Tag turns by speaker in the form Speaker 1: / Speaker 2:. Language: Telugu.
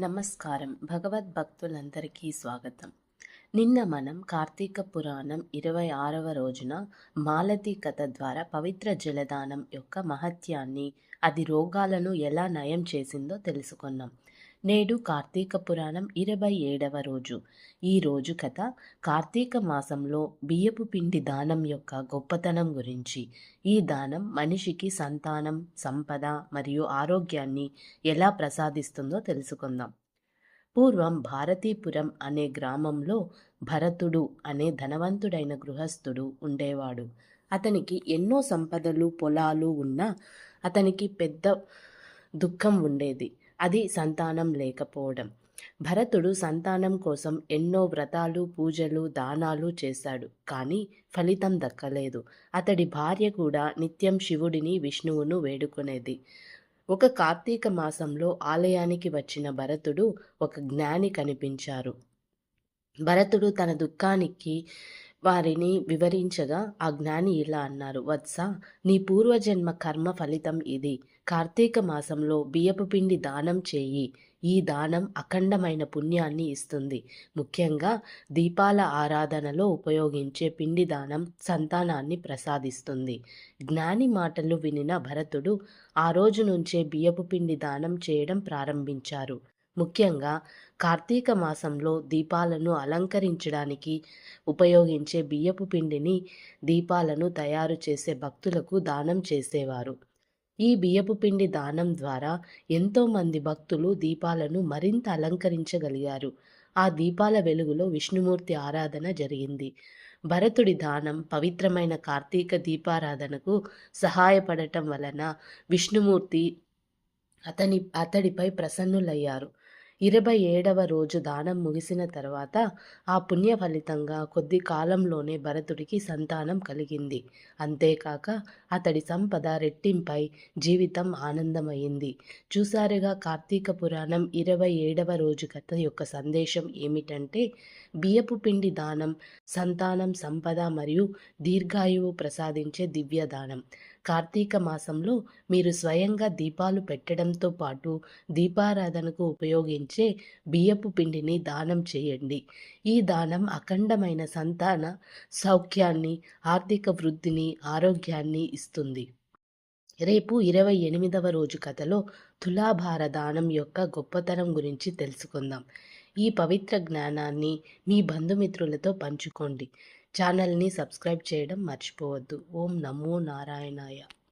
Speaker 1: నమస్కారం. భగవద్భక్తులందరికీ స్వాగతం. నిన్న మనం కార్తీక పురాణం ఇరవై ఆరవ రోజున మాలతి కథ ద్వారా పవిత్ర జలదానం యొక్క మహత్యాన్ని అది రోగాలను ఎలా నయం చేసిందో తెలుసుకున్నాం. నేడు కార్తీక పురాణం ఇరవై ఏడవ రోజు. ఈ రోజు కథ కార్తీక మాసంలో బియ్యపు పిండి దానం యొక్క గొప్పతనం గురించి. ఈ దానం మనిషికి సంతానం సంపద మరియు ఆరోగ్యాన్ని ఎలా ప్రసాదిస్తుందో తెలుసుకుందాం. పూర్వం భారతీపురం అనే గ్రామంలో భరతుడు అనే ధనవంతుడైన గృహస్థుడు ఉండేవాడు. అతనికి ఎన్నో సంపదలు పొలాలు ఉన్నా అతనికి పెద్ద దుఃఖం ఉండేది. అది సంతానం లేకపోవడం. భరతుడు సంతానం కోసం ఎన్నో వ్రతాలు పూజలు దానాలు చేశాడు. కానీ ఫలితం దక్కలేదు. అతడి భార్య కూడా నిత్యం శివుడిని విష్ణువును వేడుకునేది. ఒక కార్తీక మాసంలో ఆలయానికి వచ్చిన భరతుడు ఒక జ్ఞాని కనిపించారు. భరతుడు తన దుఃఖానికి వారిని వివరించగా ఆ జ్ఞాని ఇలా అన్నారు వత్స నీ పూర్వజన్మ కర్మ ఫలితం ఇది. కార్తీక మాసంలో బియ్యపు పిండి దానం చేయి. ఈ దానం అఖండమైన పుణ్యాన్ని ఇస్తుంది. ముఖ్యంగా దీపాల ఆరాధనలో ఉపయోగించే పిండి దానం సంతానాన్ని ప్రసాదిస్తుంది. జ్ఞాని మాటలు వినిన భరతుడు ఆ రోజు నుంచే బియ్యపు పిండి దానం చేయడం ప్రారంభించారు. ముఖ్యంగా కార్తీక మాసంలో దీపాలను అలంకరించడానికి ఉపయోగించే బియ్యపు పిండిని దీపాలను తయారు చేసే భక్తులకు దానం చేసేవారు. ఈ బియ్యపు పిండి దానం ద్వారా ఎంతోమంది భక్తులు దీపాలను మరింత అలంకరించగలిగారు. ఆ దీపాల వెలుగులో విష్ణుమూర్తి ఆరాధన జరిగింది. భరతుడి దానం పవిత్రమైన కార్తీక దీపారాధనకు సహాయపడటం వలన విష్ణుమూర్తి అతని అతడిపై ప్రసన్నులయ్యారు. ఇరవై ఏడవ రోజు దానం ముగిసిన తర్వాత ఆ పుణ్య ఫలితంగా కొద్ది కాలంలోనే భరతుడికి సంతానం కలిగింది. అంతేకాక అతడి సంపద రెట్టింపై జీవితం ఆనందమైంది చూసారుగా కార్తీక పురాణం ఇరవై ఏడవ రోజు కథ యొక్క సందేశం ఏమిటంటే బియ్యపు పిండి దానం సంతానం సంపద మరియు దీర్ఘాయువు ప్రసాదించే దివ్య దానం. కార్తీక మాసంలో మీరు స్వయంగా దీపాలు పెట్టడంతో పాటు దీపారాధనకు ఉపయోగించే బియ్యపు పిండిని దానం చేయండి. ఈ దానం అఖండమైన సంతాన సౌఖ్యాన్ని ఆర్థిక వృద్ధిని ఆరోగ్యాన్ని ఇస్తుంది. రేపు ఇరవై ఎనిమిదవ రోజు కథలో తులాభార దానం యొక్క గొప్పతనం గురించి తెలుసుకుందాం. ఈ పవిత్ర జ్ఞానాన్ని మీ బంధుమిత్రులతో పంచుకోండి. ఛానల్ని సబ్స్క్రైబ్ చేయడం మర్చిపోవద్దు. ఓం నమో నారాయణాయ.